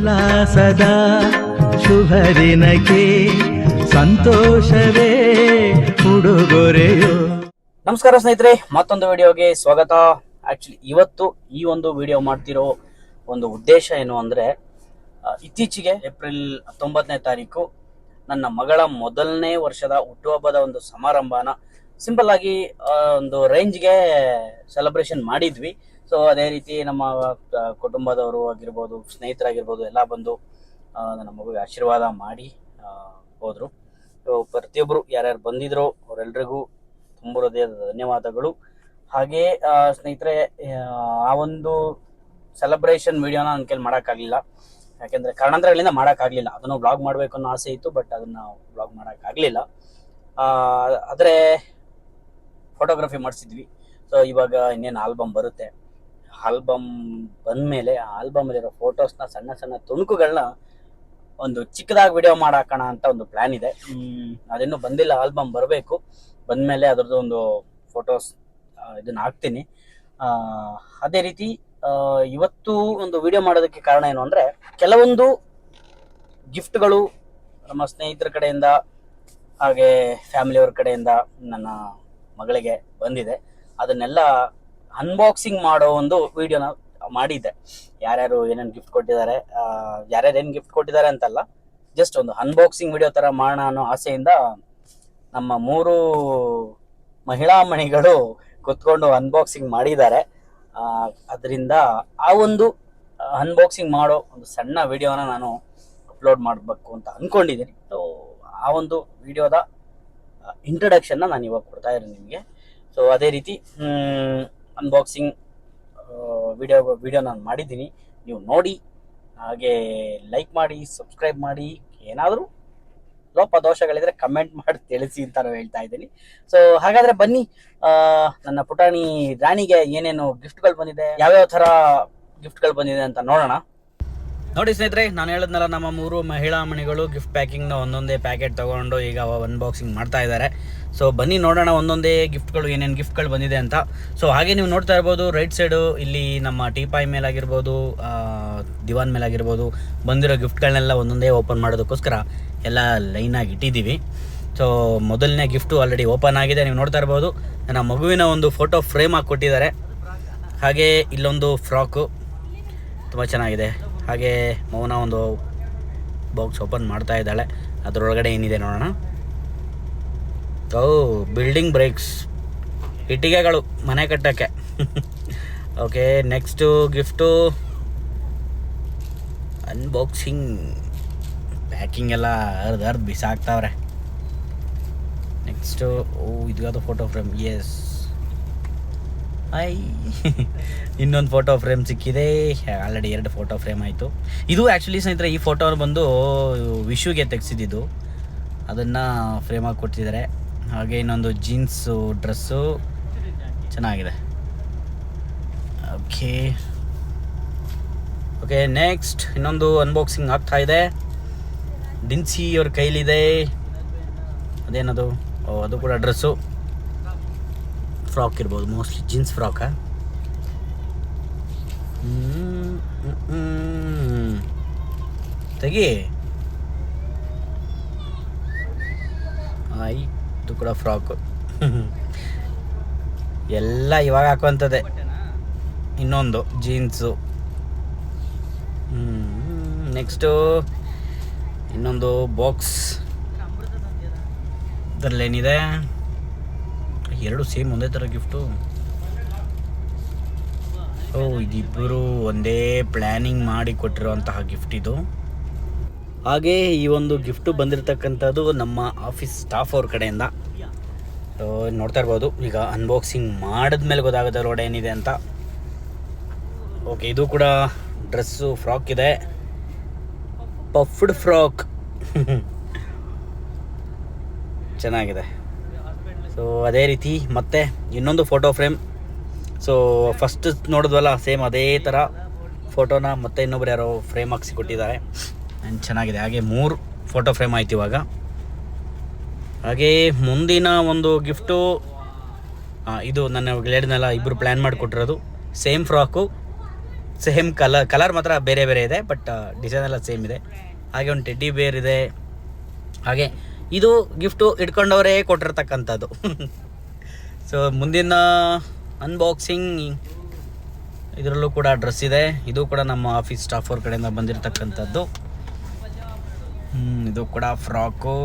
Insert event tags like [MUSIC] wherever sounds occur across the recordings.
ಉಲ್ಲಾಸದ ಶುಭ ದಿನಕ್ಕೆ ಸಂತೋಷವೇ ಉಡುಗೊರೆಯೋ. ನಮಸ್ಕಾರ ಸ್ನೇಹಿತರೆ, ಮತ್ತೊಂದು ವಿಡಿಯೋಗೆ ಸ್ವಾಗತ. ಆಕ್ಚುಲಿ ಇವತ್ತು ಈ ಒಂದು ವಿಡಿಯೋ ಮಾಡ್ತಿರೋ ಒಂದು ಉದ್ದೇಶ ಏನು ಅಂದ್ರೆ ಇತ್ತೀಚೆಗೆ ಏಪ್ರಿಲ್ ಹತ್ತೊಂಬತ್ತನೇ ತಾರೀಕು ನನ್ನ ಮಗಳ ಮೊದಲನೇ ವರ್ಷದ ಹುಟ್ಟುಹಬ್ಬದ ಒಂದು ಸಮಾರಂಭನ ಸಿಂಪಲ್ ಆಗಿ ಒಂದು ರೇಂಜ್ಗೆ ಸೆಲೆಬ್ರೇಷನ್ ಮಾಡಿದ್ವಿ. ಸೊ ಅದೇ ರೀತಿ ನಮ್ಮ ಕುಟುಂಬದವರು ಆಗಿರ್ಬೋದು ಸ್ನೇಹಿತರಾಗಿರ್ಬೋದು ಎಲ್ಲ ಬಂದು ನಮ್ಮ ಮಗುಗೆ ಆಶೀರ್ವಾದ ಮಾಡಿ ಹೋದರು. ಪ್ರತಿಯೊಬ್ಬರು ಯಾರ್ಯಾರು ಬಂದಿದ್ರು ಅವರೆಲ್ರಿಗೂ ತುಂಬ ಹೃದಯದ ಧನ್ಯವಾದಗಳು. ಹಾಗೆ ಸ್ನೇಹಿತರೆ ಆ, ಆ ಒಂದು ಸೆಲೆಬ್ರೇಷನ್ ವಿಡಿಯೋನ ನನ್ನ ಕೈಲಿ ಮಾಡೋಕ್ಕಾಗಲಿಲ್ಲ. ಯಾಕೆಂದರೆ ಕಾರಣಾಂತರಗಳಿಂದ ಮಾಡೋಕ್ಕಾಗಲಿಲ್ಲ. ಅದನ್ನು ಬ್ಲಾಗ್ ಮಾಡಬೇಕು ಅನ್ನೋ ಆಸೆ ಇತ್ತು ಬಟ್ ಅದನ್ನು ಬ್ಲಾಗ್ ಮಾಡೋಕ್ಕಾಗಲಿಲ್ಲ. ಆದರೆ ಫೋಟೋಗ್ರಫಿ ಮಾಡಿಸಿದ್ವಿ. ಸೊ ಇವಾಗ ಇನ್ನೇನು ಆಲ್ಬಮ್ ಬರುತ್ತೆ. ಆಲ್ಬಮ್ ಬಂದಮೇಲೆ ಆ ಆಲ್ಬಮಲ್ಲಿರೋ ಫೋಟೋಸ್ನ ಸಣ್ಣ ಸಣ್ಣ ತುಣುಕುಗಳನ್ನ ಒಂದು ಚಿಕ್ಕದಾಗಿ ವಿಡಿಯೋ ಮಾಡಾಕೋಣ ಅಂತ ಒಂದು ಪ್ಲ್ಯಾನ್ ಇದೆ. ಅದಿನ್ನೂ ಬಂದಿಲ್ಲ ಆಲ್ಬಮ್ ಬರಬೇಕು. ಬಂದಮೇಲೆ ಅದರದ್ದು ಒಂದು ಫೋಟೋಸ್ ಇದನ್ನ ಹಾಕ್ತೀನಿ. ಅದೇ ರೀತಿ ಇವತ್ತು ಒಂದು ವಿಡಿಯೋ ಮಾಡೋದಕ್ಕೆ ಕಾರಣ ಏನು ಅಂದರೆ ಕೆಲವೊಂದು ಗಿಫ್ಟ್ಗಳು ನಮ್ಮ ಸ್ನೇಹಿತರ ಕಡೆಯಿಂದ ಹಾಗೆ ಫ್ಯಾಮಿಲಿಯವ್ರ ಕಡೆಯಿಂದ ನನ್ನ ಮಗಳಿಗೆ ಬಂದಿದೆ. ಅದನ್ನೆಲ್ಲ ಅನ್ಬಾಕ್ಸಿಂಗ್ ಮಾಡೋ ಒಂದು ವಿಡಿಯೋನ ಮಾಡಿದ್ದೆ. ಯಾರ್ಯಾರು ಏನೇನು ಗಿಫ್ಟ್ ಕೊಟ್ಟಿದ್ದಾರೆ ಯಾರ್ಯಾರು ಏನು ಗಿಫ್ಟ್ ಕೊಟ್ಟಿದ್ದಾರೆ ಅಂತಲ್ಲ ಜಸ್ಟ್ ಒಂದು ಅನ್ಬಾಕ್ಸಿಂಗ್ ವಿಡಿಯೋ ಥರ ಮಾಡೋಣ ಅನ್ನೋ ಆಸೆಯಿಂದ ನಮ್ಮ ಮೂರು ಮಹಿಳಾ ಮಣಿಗಳು ಕುತ್ಕೊಂಡು ಅನ್ಬಾಕ್ಸಿಂಗ್ ಮಾಡಿದ್ದಾರೆ. ಅದರಿಂದ ಆ ಒಂದು ಅನ್ಬಾಕ್ಸಿಂಗ್ ಮಾಡೋ ಒಂದು ಸಣ್ಣ ವಿಡಿಯೋನ ನಾನು ಅಪ್ಲೋಡ್ ಮಾಡಬೇಕು ಅಂತ ಅಂದ್ಕೊಂಡಿದ್ದೀನಿ ಸೊ ಆ ಒಂದು ವಿಡಿಯೋದ ಇಂಟ್ರಡಕ್ಷನ್ನ ನಾನು ಇವಾಗ ಕೊಡ್ತಾ ಇದ್ದೀನಿ ನಿಮಗೆ. ಸೊ ಅದೇ ರೀತಿ ಅನ್ಬಾಕ್ಸಿಂಗ್ ವಿಡಿಯೋ ವಿಡಿಯೋ ನಾನು ಮಾಡಿದ್ದೀನಿ. ನೀವು ನೋಡಿ, ಹಾಗೆ ಲೈಕ್ ಮಾಡಿ ಸಬ್ಸ್ಕ್ರೈಬ್ ಮಾಡಿ, ಏನಾದರೂ ಲೋಪ ದೋಷಗಳಿದ್ರೆ ಕಮೆಂಟ್ ಮಾಡಿ ತಿಳಿಸಿ ಅಂತ ನಾವು ಹೇಳ್ತಾ ಇದ್ದೀನಿ. ಸೊ ಹಾಗಾದ್ರೆ ಬನ್ನಿ ನನ್ನ ಪುಟಾಣಿ ರಾಣಿಗೆ ಏನೇನು ಗಿಫ್ಟ್ಗಳು ಬಂದಿದೆ, ಯಾವ್ಯಾವ ಥರ ಗಿಫ್ಟ್ಗಳು ಬಂದಿದೆ ಅಂತ ನೋಡೋಣ. ನೋಡಿ ಸ್ನೇಹಿತರೆ, ನಾನು ಹೇಳಿದ್ನಲ್ಲ, ನಮ್ಮ ಮೂರು ಮಹಿಳಾ ಮಣಿಗಳು ಗಿಫ್ಟ್ ಪ್ಯಾಕಿಂಗ್ನ ಒಂದೊಂದೇ ಪ್ಯಾಕೆಟ್ ತೊಗೊಂಡು ಈಗ ಅನ್ಬಾಕ್ಸಿಂಗ್ ಮಾಡ್ತಾ ಇದ್ದಾರೆ. ಸೊ ಬನ್ನಿ ನೋಡೋಣ ಒಂದೊಂದೇ ಗಿಫ್ಟ್ಗಳು ಏನೇನು ಗಿಫ್ಟ್ಗಳು ಬಂದಿದೆ ಅಂತ. ಸೊ ಹಾಗೆ ನೀವು ನೋಡ್ತಾ ಇರ್ಬೋದು ರೈಟ್ ಸೈಡು ಇಲ್ಲಿ ನಮ್ಮ ಟೀಪಾಯ್ ಮೇಲಾಗಿರ್ಬೋದು ದಿವಾನ್ ಮೇಲಾಗಿರ್ಬೋದು, ಬಂದಿರೋ ಗಿಫ್ಟ್ಗಳನ್ನೆಲ್ಲ ಒಂದೊಂದೇ ಓಪನ್ ಮಾಡೋದಕ್ಕೋಸ್ಕರ ಎಲ್ಲ ಲೈನಾಗಿ ಇಟ್ಟಿದ್ದೀವಿ. ಸೊ ಮೊದಲನೇ ಗಿಫ್ಟು ಆಲ್ರೆಡಿ ಓಪನ್ ಆಗಿದೆ. ನೀವು ನೋಡ್ತಾ ಇರ್ಬೋದು, ನನ್ನ ಮಗುವಿನ ಒಂದು ಫೋಟೋ ಫ್ರೇಮ್ ಹಾಕಿ ಕೊಟ್ಟಿದ್ದಾರೆ ಹಾಗೆ ಇಲ್ಲೊಂದು ಫ್ರಾಕು ತುಂಬ ಚೆನ್ನಾಗಿದೆ. ಹಾಗೆ ಮೌನ ಒಂದು ಬಾಕ್ಸ್ ಓಪನ್ ಮಾಡ್ತಾ ಇದ್ದಾಳೆ. ಅದರೊಳಗಡೆ ಏನಿದೆ ನೋಡೋಣ. ಓ ಬಿಲ್ಡಿಂಗ್ ಬ್ರೇಕ್ಸ್. ಇಟ್ಟಿಗೆಗಳು, ಮನೆ ಕಟ್ಟೋಕ್ಕೆ. [LAUGHS] Okay, next gift. Unboxing. Packing ಎಲ್ಲ ಅರ್ಧ ಅರ್ಧ ಬಿಸಾಕ್ತಾವ್ರೆ. ನೆಕ್ಸ್ಟು ಓ ಇದು ಯಾವುದು ಫೋಟೋ ಫ್ರೇಮ್? Yes I. ಇನ್ನೊಂದು ಫೋಟೋ ಫ್ರೇಮ್ ಸಿಕ್ಕಿದೆ. ಆಲ್ರೆಡಿ ಎರಡು ಫೋಟೋ ಫ್ರೇಮ್ ಆಯಿತು. ಇದು ಆ್ಯಕ್ಚುಲಿ ಸ್ನೇಹಿತರೆ, ಈ ಫೋಟೋ ಬಂದು ವಿಶುಗೆ ತೆಗೆಸಿದ್ದು. ಅದನ್ನು ಫ್ರೇಮಾಗಿ ಕೊಟ್ಟಿದ್ದಾರೆ ಹಾಗೆ ಇನ್ನೊಂದು ಜೀನ್ಸು ಡ್ರೆಸ್ಸು ಚೆನ್ನಾಗಿದೆ. ಓಕೆ ಓಕೆ ನೆಕ್ಸ್ಟ್ ಇನ್ನೊಂದು ಅನ್ಬಾಕ್ಸಿಂಗ್ ಆಗ್ತಾ ಇದೆ. ಡಿನ್ಸಿ ಅವ್ರ ಕೈಲಿದೆ. ಅದೇನದು? ಓ, ಅದು ಕೂಡ ಡ್ರೆಸ್ಸು ಫ್ರಾಕ್ ಇರ್ಬೋದು, ಮೋಸ್ಟ್ಲಿ ಜೀನ್ಸ್ ಫ್ರಾಕ? ತೆಗಿ. ಇದು ಕೂಡ ಫ್ರಾಕು. ಎಲ್ಲ ಇವಾಗ ಹಾಕುವಂಥದ್ದೇ. ಇನ್ನೊಂದು, ಜೀನ್ಸು. ನೆಕ್ಸ್ಟು ಇನ್ನೊಂದು ಬಾಕ್ಸ್. ಇದರಲ್ಲೇನಿದೆ ಎರಡು ಸೇಮ್ ಒಂದೇ ಥರ ಗಿಫ್ಟು. ಓ ಇದಿಬ್ಬರು ಒಂದೇ ಪ್ಲ್ಯಾನಿಂಗ್ ಮಾಡಿ ಕೊಟ್ಟಿರುವಂತಹ ಗಿಫ್ಟ್ ಇದು. ಹಾಗೆ ಈ ಒಂದು ಗಿಫ್ಟು ಬಂದಿರತಕ್ಕಂಥದ್ದು ನಮ್ಮ ಆಫೀಸ್ ಸ್ಟಾಫ್ ಅವ್ರ ಕಡೆಯಿಂದ. ನೋಡ್ತಾ ಇರ್ಬೋದು. ಈಗ ಅನ್ಬಾಕ್ಸಿಂಗ್ ಮಾಡಿದ್ಮೇಲೆ ಗೊತ್ತಾಗುತ್ತೆ ರೋಡ್ ಏನಿದೆ ಅಂತ. ಓಕೆ ಇದು ಕೂಡ ಡ್ರೆಸ್ಸು, ಫ್ರಾಕ್ ಇದೆ. Puffed frock. [LAUGHS] ಚೆನ್ನಾಗಿದೆ. ಸೊ ಅದೇ ರೀತಿ ಮತ್ತೆ ಇನ್ನೊಂದು ಫೋಟೋ ಫ್ರೇಮ್ ಸೊ ಫಸ್ಟ್ ನೋಡಿದ್ವಲ್ಲ ಸೇಮ್ ಅದೇ ಥರ ಫೋಟೋನ ಮತ್ತೆ ಇನ್ನೊಬ್ರು ಯಾರೋ ಫ್ರೇಮ್ ಹಾಕ್ಸಿ ಕೊಟ್ಟಿದ್ದಾರೆ. ಆ್ಯಂಡ್ ಚೆನ್ನಾಗಿದೆ. ಹಾಗೆ ಮೂರು ಫೋಟೋ ಫ್ರೇಮ್ ಆಯ್ತು ಇವಾಗ. ಹಾಗೆ ಮುಂದಿನ ಒಂದು ಗಿಫ್ಟು ಇದು ನನ್ನ ಹೇಳಿದ್ನಲ್ಲ ಇಬ್ಬರು plan ಮಾಡಿಕೊಟ್ಟಿರೋದು. Same frock same colour colour ಮಾತ್ರ ಬೇರೆ ಬೇರೆ ಇದೆ ಬಟ್ ಡಿಸೈನ್ ಎಲ್ಲ ಸೇಮ್ ಇದೆ. ಹಾಗೆ ಒಂದು ಟೆಡ್ಡಿ ಬೇರ್ ಇದೆ. ಹಾಗೆ ಇದು ಗಿಫ್ಟು ಇಟ್ಕೊಂಡವರೇ ಕೊಟ್ಟಿರ್ತಕ್ಕಂಥದ್ದು. ಸೊ ಮುಂದಿನ ಅನ್ಬಾಕ್ಸಿಂಗ್ ಇದರಲ್ಲೂ ಕೂಡ ಡ್ರೆಸ್ ಇದೆ. ಇದು ಕೂಡ ನಮ್ಮ ಆಫೀಸ್ ಸ್ಟಾಫ್ ಅವ್ರ ಕಡೆಯಿಂದ ಬಂದಿರತಕ್ಕಂಥದ್ದು. ಇದು ಕೂಡ ಫ್ರಾಕು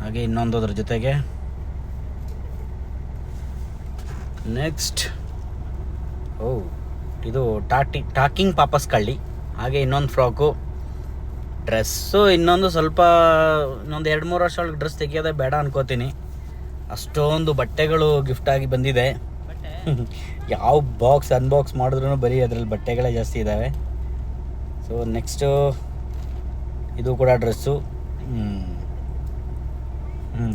ಹಾಗೆ ಇನ್ನೊಂದು ಅದ್ರ ಜೊತೆಗೆ. ನೆಕ್ಸ್ಟ್ ಓ ಇದು ಟಾಟಿ, ಟಾಕಿಂಗ್ ಪಾಪಸ್ ಕಳ್ಳಿ ಹಾಗೆ ಇನ್ನೊಂದು ಫ್ರಾಕು ಡ್ರೆಸ್ಸು ಇನ್ನೊಂದು ಸ್ವಲ್ಪ ಇನ್ನೊಂದು ಎರಡು ಮೂರು ವರ್ಷ ಒಳಗೆ ಡ್ರೆಸ್ ತೆಗಿಯೋದೇ ಬೇಡ ಅನ್ಕೋತೀನಿ. ಅಷ್ಟೊಂದು ಬಟ್ಟೆಗಳು ಗಿಫ್ಟ್ ಆಗಿ ಬಂದಿದೆ. ಯಾವ ಬಾಕ್ಸ್ ಅನ್ಬಾಕ್ಸ್ ಮಾಡಿದ್ರು ಬರೀ ಅದರಲ್ಲಿ ಬಟ್ಟೆಗಳೇ ಜಾಸ್ತಿ ಇದ್ದಾವೆ ಸೊ ನೆಕ್ಸ್ಟು ಇದು ಕೂಡ ಡ್ರೆಸ್ಸು ಹ್ಞೂ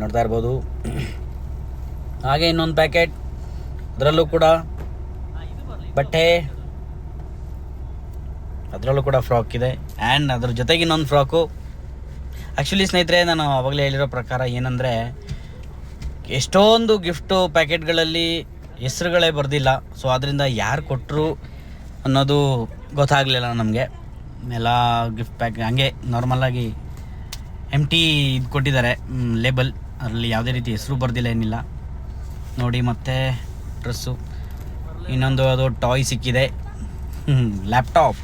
ನೋಡ್ತಾ ಇರ್ಬೋದು. [CLEARS THROAT] ಹಾಗೆ ಇನ್ನೊಂದು ಪ್ಯಾಕೆಟ್ ಅದರಲ್ಲೂ ಕೂಡ ಬಟ್ಟೆ. ಅದರಲ್ಲೂ ಕೂಡ ಫ್ರಾಕ್ ಇದೆ. ಆ್ಯಂಡ್ ಅದ್ರ ಜೊತೆಗೆ ಇನ್ನೊಂದು ಫ್ರಾಕು. ಆ್ಯಕ್ಚುಲಿ ಸ್ನೇಹಿತರೆ, ನಾನು ಅವಾಗಲೇ ಹೇಳಿರೋ ಪ್ರಕಾರ ಏನಂದರೆ, ಎಷ್ಟೊಂದು ಗಿಫ್ಟು ಪ್ಯಾಕೆಟ್ಗಳಲ್ಲಿ ಹೆಸ್ರುಗಳೇ ಬರೆದಿಲ್ಲ. ಸೊ ಅದರಿಂದ ಯಾರು ಕೊಟ್ಟರು ಅನ್ನೋದು ಗೊತ್ತಾಗಲಿಲ್ಲ ನಮಗೆ. ಎಲ್ಲ ಗಿಫ್ಟ್ ಪ್ಯಾಕ್ ಹಂಗೆ ನಾರ್ಮಲಾಗಿ ಎಂ ಟಿ ಇದು ಕೊಟ್ಟಿದ್ದಾರೆ. ಲೇಬಲ್ ಅದರಲ್ಲಿ ಯಾವುದೇ ರೀತಿ ಹೆಸರು ಬರೆದಿಲ್ಲ ಏನಿಲ್ಲ. ನೋಡಿ, ಮತ್ತೆ ಡ್ರೆಸ್ಸು ಇನ್ನೊಂದು ಅದು ಟಾಯ್ ಸಿಕ್ಕಿದೆ. ಲ್ಯಾಪ್ಟಾಪ್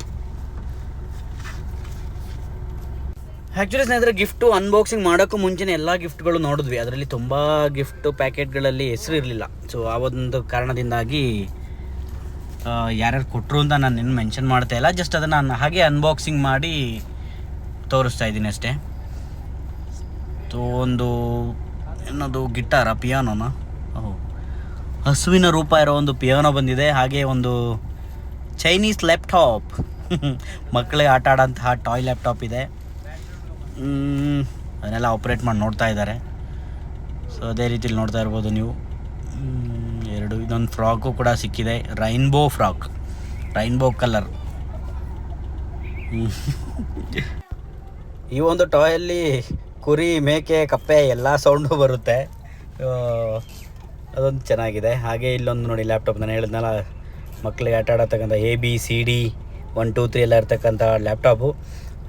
ಆ್ಯಕ್ಚುಲಿ ಸ್ನೇಹಿತರೆ ಗಿಫ್ಟು ಅನ್ಬಾಕ್ಸಿಂಗ್ ಮಾಡೋಕ್ಕೂ ಮುಂಚೆನೇ ಎಲ್ಲ ಗಿಫ್ಟ್ಗಳು ನೋಡಿದ್ವಿ. ಅದರಲ್ಲಿ ತುಂಬ ಗಿಫ್ಟ್ ಪ್ಯಾಕೆಟ್ಗಳಲ್ಲಿ ಹೆಸರು ಇರಲಿಲ್ಲ. ಸೊ ಆ ಒಂದು ಕಾರಣದಿಂದಾಗಿ ಯಾರ್ಯಾರು ಕೊಟ್ಟರು ಅಂತ ನಾನು ಇನ್ನು ಮೆನ್ಷನ್ ಮಾಡ್ತಾ ಇಲ್ಲ. ಜಸ್ಟ್ ಅದನ್ನು ನಾನು ಹಾಗೆ ಅನ್ಬಾಕ್ಸಿಂಗ್ ಮಾಡಿ ತೋರಿಸ್ತಾ ಇದ್ದೀನಿ ಅಷ್ಟೇ. ಸೊ ಒಂದು, ಏನದು ಗಿಟಾರ ಪಿಯಾನೋನ ಓಹ್, ಹಸುವಿನ ರೂಪ ಇರೋ ಒಂದು ಪಿಯಾನೋ ಬಂದಿದೆ. ಹಾಗೆ ಒಂದು ಚೈನೀಸ್ ಲ್ಯಾಪ್ಟಾಪ್ ಮಕ್ಕಳಿಗೆ ಆಟ ಆಡೋಂತಹ ಟಾಯ್ ಲ್ಯಾಪ್ಟಾಪ್ ಇದೆ. ಅದನ್ನೆಲ್ಲ ಆಪ್ರೇಟ್ ಮಾಡಿ ನೋಡ್ತಾ ಇದ್ದಾರೆ. ಸೊ ಅದೇ ರೀತಿಲಿ ನೋಡ್ತಾ ಇರ್ಬೋದು ನೀವು. ಎರಡು, ಇದೊಂದು ಫ್ರಾಕು ಕೂಡ ಸಿಕ್ಕಿದೆ. ರೈನ್ಬೋ ಫ್ರಾಕ್ ರೈನ್ಬೋ ಕಲರ್ ಈ ಒಂದು ಟಾಯಲ್ಲಿ ಕುರಿ, ಮೇಕೆ, ಕಪ್ಪೆ ಎಲ್ಲ ಸೌಂಡು ಬರುತ್ತೆ. ಅದೊಂದು ಚೆನ್ನಾಗಿದೆ. ಹಾಗೆ ಇಲ್ಲೊಂದು ನೋಡಿ ಲ್ಯಾಪ್ಟಾಪ್ ನಾನು ಹೇಳಿದ್ನಲ್ಲ ಮಕ್ಕಳಿಗೆ ಆಟ ಆಡತಕ್ಕಂಥ A B C D one two three ಎಲ್ಲ ಇರ್ತಕ್ಕಂಥ ಲ್ಯಾಪ್ಟಾಪು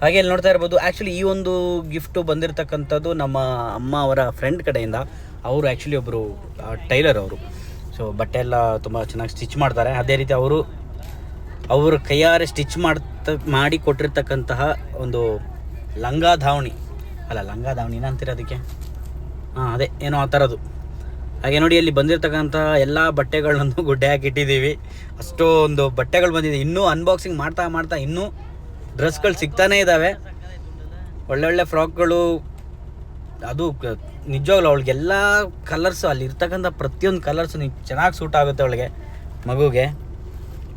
ಹಾಗೆ ಇಲ್ಲಿ ನೋಡ್ತಾ ಇರ್ಬೋದು ಆ್ಯಕ್ಚುಲಿ ಈ ಒಂದು ಗಿಫ್ಟು ಬಂದಿರತಕ್ಕಂಥದ್ದು ನಮ್ಮ ಅಮ್ಮ ಅವರ ಫ್ರೆಂಡ್ ಕಡೆಯಿಂದ. ಅವರು ಆ್ಯಕ್ಚುಲಿ ಒಬ್ಬರು ಟೈಲರ್ ಅವರು. ಸೊ ಬಟ್ಟೆ ಎಲ್ಲ ತುಂಬ ಚೆನ್ನಾಗಿ ಸ್ಟಿಚ್ ಮಾಡ್ತಾರೆ. ಅದೇ ರೀತಿ ಅವರು ಅವರು ಕೈಯಾರೆ ಸ್ಟಿಚ್ ಮಾಡ್ತ, ಮಾಡಿ ಕೊಟ್ಟಿರ್ತಕ್ಕಂತಹ ಒಂದು ಲಂಗ ಧಾವಣಿ. ಅಲ್ಲ, ಲಂಗ ಧಾವಣಿ ಅಂತೀರ ಅದಕ್ಕೆ? ಹಾಂ, ಅದೇ, ಏನೋ ಆ ಥರದ್ದು ಹಾಗೆ ನೋಡಿ ಅಲ್ಲಿ ಬಂದಿರತಕ್ಕಂಥ ಎಲ್ಲ ಬಟ್ಟೆಗಳನ್ನು ಗುಡ್ಡೆ ಹಾಕಿಟ್ಟಿದ್ದೀವಿ ಅಷ್ಟೊಂದು ಬಟ್ಟೆಗಳು ಬಂದಿದೆ. ಇನ್ನೂ ಅನ್ಬಾಕ್ಸಿಂಗ್ ಮಾಡ್ತಾ ಮಾಡ್ತಾ ಇನ್ನೂ ಡ್ರೆಸ್ಗಳು ಸಿಗ್ತಾನೇ ಇದ್ದಾವೆ ಒಳ್ಳೊಳ್ಳೆ ಫ್ರಾಕ್ಗಳು, ಅದು ನಿಜವಾಗ್ಲು ಅವಳಿಗೆಲ್ಲ ಕಲರ್ಸು ಅಲ್ಲಿ ಇರ್ತಕ್ಕಂಥ ಪ್ರತಿಯೊಂದು ಕಲರ್ಸು ಚೆನ್ನಾಗಿ ಸೂಟ್ ಆಗುತ್ತೆ ಅವಳಿಗೆ, ಮಗುಗೆ.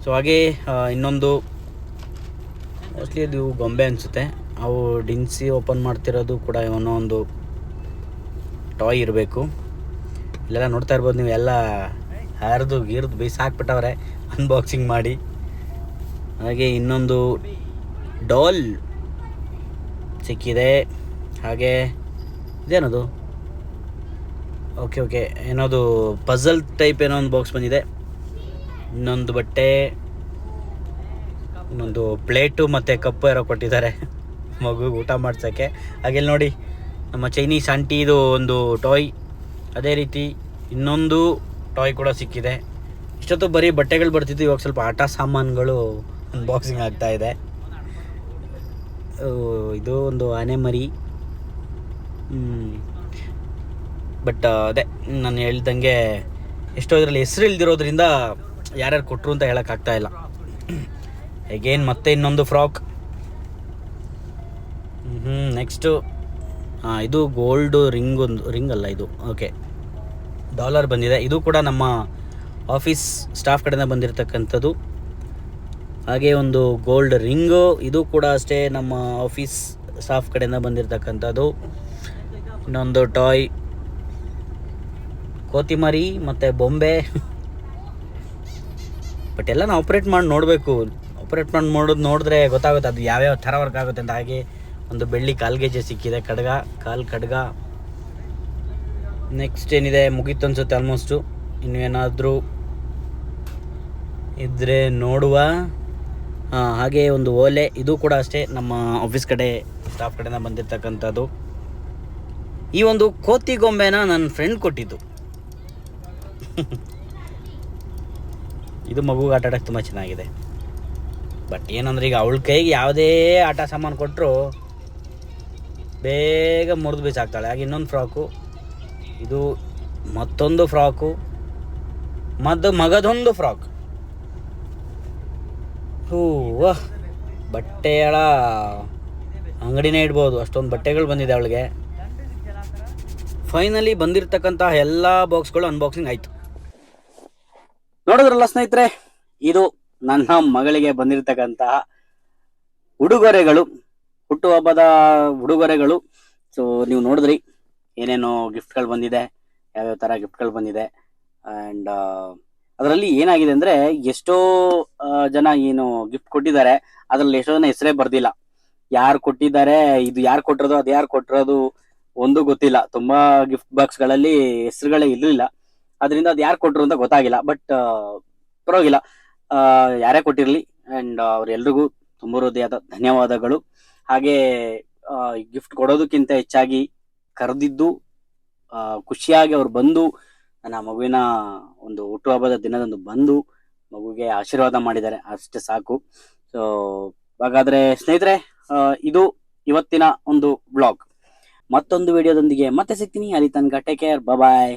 ಸೊ ಹಾಗೆ ಇನ್ನೊಂದು ಮೋಸ್ಟ್ಲಿ ಅದು ಗೊಂಬೆ ಅನಿಸುತ್ತೆ. ಅವು ಡಿನ್ಸಿ ಓಪನ್ ಮಾಡ್ತಿರೋದು ಕೂಡ ಏನೋ ಒಂದು ಟಾಯ್ ಇರಬೇಕು. ಇಲ್ಲೆಲ್ಲ ನೋಡ್ತಾ ಇರ್ಬೋದು ನೀವು, ಎಲ್ಲ ಹರಿದು ಗೀರ್ದು ಬೀಸಾಕ್ಬಿಟ್ಟವ್ರೆ ಅನ್ಬಾಕ್ಸಿಂಗ್ ಮಾಡಿ. ಹಾಗೆ ಇನ್ನೊಂದು ಡಾಲ್. ಸಿಕ್ಕಿದೆ. ಹಾಗೆ ಇದೇನದು? ಓಕೆ ಓಕೆ ಏನೋದು? ಪಝಲ್ ಟೈಪ್ ಏನೋ ಒಂದು ಬಾಕ್ಸ್ ಬಂದಿದೆ. ಇನ್ನೊಂದು ಬಟ್ಟೆ, ಇನ್ನೊಂದು ಪ್ಲೇಟು ಮತ್ತು ಕಪ್ಪು ಯಾರೋ ಕೊಟ್ಟಿದ್ದಾರೆ. [LAUGHS] ಮಗು ಊಟ ಮಾಡ್ಸೋಕ್ಕೆ. ಹಾಗೆ ಇಲ್ಲಿ ನೋಡಿ, ನಮ್ಮ ಚೈನೀಸ್ ಆಂಟಿದು ಒಂದು ಟಾಯ್ ಅದೇ ರೀತಿ ಇನ್ನೊಂದು ಟಾಯ್ ಕೂಡ ಸಿಕ್ಕಿದೆ. ಇಷ್ಟೊತ್ತು ಬರೀ ಬಟ್ಟೆಗಳು ಬರ್ತಿದ್ದು ಇವಾಗ ಸ್ವಲ್ಪ ಆಟ ಸಾಮಾನುಗಳು ಅನ್ಬಾಕ್ಸಿಂಗ್ ಆಗ್ತಾ ಇದೆ ಒಂದು ಆನೆ ಮರಿ. ಬಟ್ ಅದೇ, ನಾನು ಹೇಳ್ದಂಗೆ ಎಷ್ಟೋ ಇದರಲ್ಲಿ ಹೆಸರು ಇಲ್ದಿರೋದ್ರಿಂದ ಯಾರ್ಯಾರು ಕೊಟ್ಟರು ಅಂತ ಹೇಳೋಕ್ಕಾಗ್ತಾ ಇಲ್ಲ. ಅಗೇನ್ ಮತ್ತೆ ಇನ್ನೊಂದು ಫ್ರಾಕ್. ಹ್ಞೂ ನೆಕ್ಸ್ಟು ಹಾಂ ಇದು ಗೋಲ್ಡು ರಿಂಗ್ ಒಂದು ರಿಂಗ್ ಅಲ್ಲ ಇದು. ಓಕೆ ಡಾಲರ್ ಬಂದಿದೆ. ಇದು ಕೂಡ ನಮ್ಮ ಆಫೀಸ್ ಸ್ಟಾಫ್ ಕಡೆಯಿಂದ ಬಂದಿರತಕ್ಕಂಥದ್ದು. ಹಾಗೆ ಒಂದು ಗೋಲ್ಡ್ ರಿಂಗು. ಇದು ಕೂಡ ಅಷ್ಟೇ ನಮ್ಮ ಆಫೀಸ್ ಸ್ಟಾಫ್ ಕಡೆಯಿಂದ ಬಂದಿರತಕ್ಕಂಥದ್ದು. ಇನ್ನೊಂದು ಟಾಯ್ ಕೋತಿಮರಿ ಮತ್ತು ಬೊಂಬೆ. ಬಟ್ ಎಲ್ಲ ನಾವು ಆಪ್ರೇಟ್ ಮಾಡಿ ನೋಡಬೇಕು. ಆಪ್ರೇಟ್ ಮಾಡಿ ನೋಡೋದು ನೋಡಿದ್ರೆ ಗೊತ್ತಾಗುತ್ತೆ ಅದು ಯಾವ್ಯಾವ ಥರ ವರ್ಕ್ ಆಗುತ್ತೆ ಅಂತ. ಹಾಗೆ ಒಂದು ಬೆಳ್ಳಿ ಕಾಲ್ಗೆಜೆ ಸಿಕ್ಕಿದೆ ಖಡ್ಗ ಕಾಲ್ ಖಡ್ಗ ನೆಕ್ಸ್ಟ್ ಏನಿದೆ? ಮುಗೀತು ಅನ್ಸುತ್ತೆ ಆಲ್ಮೋಸ್ಟು ಇನ್ನು ಏನಾದರೂ ಇದ್ರೆ ನೋಡುವ. ಹಾಗೆ ಒಂದು ಓಲೆ, ಇದು ಕೂಡ ಅಷ್ಟೇ ನಮ್ಮ ಆಫೀಸ್ ಕಡೆ ಸ್ಟಾಫ್ ಕಡೆಯಿಂದ ಬಂದಿರತಕ್ಕಂಥದ್ದು. ಈ ಒಂದು ಕೋತಿ ಗೊಂಬೆನ ನನ್ನ ಫ್ರೆಂಡ್ ಕೊಟ್ಟಿದ್ದು. [LAUGHS] ಇದು ಮಗುಗೆ ಆಟ ಆಡೋಕ್ಕೆ ತುಂಬ ಚೆನ್ನಾಗಿದೆ. ಬಟ್ ಏನಂದ್ರೆ ಈಗ ಅವಳ ಕೈಗೆ ಯಾವುದೇ ಆಟ ಸಾಮಾನು ಕೊಟ್ಟರು ಬೇಗ ಮುರಿದು ಬೀಸಾಕ್ತಾಳೆ. ಹಾಗೆ ಇನ್ನೊಂದು ಫ್ರಾಕು ಇದು ಮತ್ತೊಂದು ಫ್ರಾಕು ಮದ್ದು ಮಗದೊಂದು ಫ್ರಾಕ್ ಹೂವ ಬಟ್ಟೆಗಳ ಅಂಗಡಿನೇ ಇಡ್ಬೋದು. ಅಷ್ಟೊಂದು ಬಟ್ಟೆಗಳು ಬಂದಿದೆ ಅವಳಿಗೆ. ಫೈನಲಿ ಬಂದಿರತಕ್ಕಂತಹ ಎಲ್ಲ ಬಾಕ್ಸ್ಗಳು ಅನ್ಬಾಕ್ಸಿಂಗ್ ಆಯಿತು. ನೋಡಿದ್ರಲ್ಲ ಸ್ನೇಹಿತರೆ, ಇದು ನನ್ನ ಮಗಳಿಗೆ ಬಂದಿರತಕ್ಕಂತಹ ಉಡುಗೊರೆಗಳು, ಹುಟ್ಟುಹಬ್ಬದ ಉಡುಗೊರೆಗಳು. ಸೊ ನೀವು ನೋಡಿದ್ರಿ, ಏನೇನು ಗಿಫ್ಟ್ಗಳು ಬಂದಿದೆ, ಯಾವ್ಯಾವ ಥರ ಗಿಫ್ಟ್ಗಳು ಬಂದಿದೆ. ಆ್ಯಂಡ್ ಅದರಲ್ಲಿ ಏನಾಗಿದೆ ಅಂದ್ರೆ ಎಷ್ಟೋ ಜನ ಏನು ಗಿಫ್ಟ್ ಕೊಟ್ಟಿದ್ದಾರೆ, ಅದ್ರಲ್ಲಿ ಎಷ್ಟೋ ಜನ ಹೆಸರೇ ಬರ್ದಿಲ್ಲ. ಯಾರು ಕೊಟ್ಟಿದ್ದಾರೆ, ಇದು ಯಾರು ಕೊಟ್ಟಿರೋದು, ಅದು ಯಾರು ಕೊಟ್ಟಿರೋದು ಒಂದು ಗೊತ್ತಿಲ್ಲ. ತುಂಬಾ ಗಿಫ್ಟ್ ಬಾಕ್ಸ್ಗಳಲ್ಲಿ ಹೆಸರುಗಳೇ ಇರಲಿಲ್ಲ. ಅದರಿಂದ ಅದು ಯಾರು ಕೊಟ್ಟರು ಅಂತ ಗೊತ್ತಾಗಿಲ್ಲ. ಬಟ್ ಪರವಾಗಿಲ್ಲ. ಯಾರೇ ಕೊಟ್ಟಿರಲಿ. ಅಂಡ್ ಅವ್ರೆಲ್ರಿಗೂ ತುಂಬ ಹೃದಯದ ಧನ್ಯವಾದಗಳು. ಹಾಗೆ ಗಿಫ್ಟ್ ಕೊಡೋದಕ್ಕಿಂತ ಹೆಚ್ಚಾಗಿ ಕರೆದಿದ್ದು ಖುಷಿಯಾಗಿ ಅವ್ರು ಬಂದು ನನ್ನ ಮಗುವಿನ ಒಂದು ಹುಟ್ಟುಹಬ್ಬದ ದಿನದಂದು ಬಂದು ಮಗುಗೆ ಆಶೀರ್ವಾದ ಮಾಡಿದ್ದಾರೆ. ಅಷ್ಟೇ ಸಾಕು. ಸೊ ಹಾಗಾದ್ರೆ ಸ್ನೇಹಿತರೆ ಇದು ಇವತ್ತಿನ ಒಂದು ಬ್ಲಾಗ್ ಮತ್ತೊಂದು ವಿಡಿಯೋದೊಂದಿಗೆ ಮತ್ತೆ ಸಿಗ್ತೀನಿ. ಅಲ್ಲಿ ತನಕ ಟೇಕ್ ಕೇರ್ ಬಾಯ್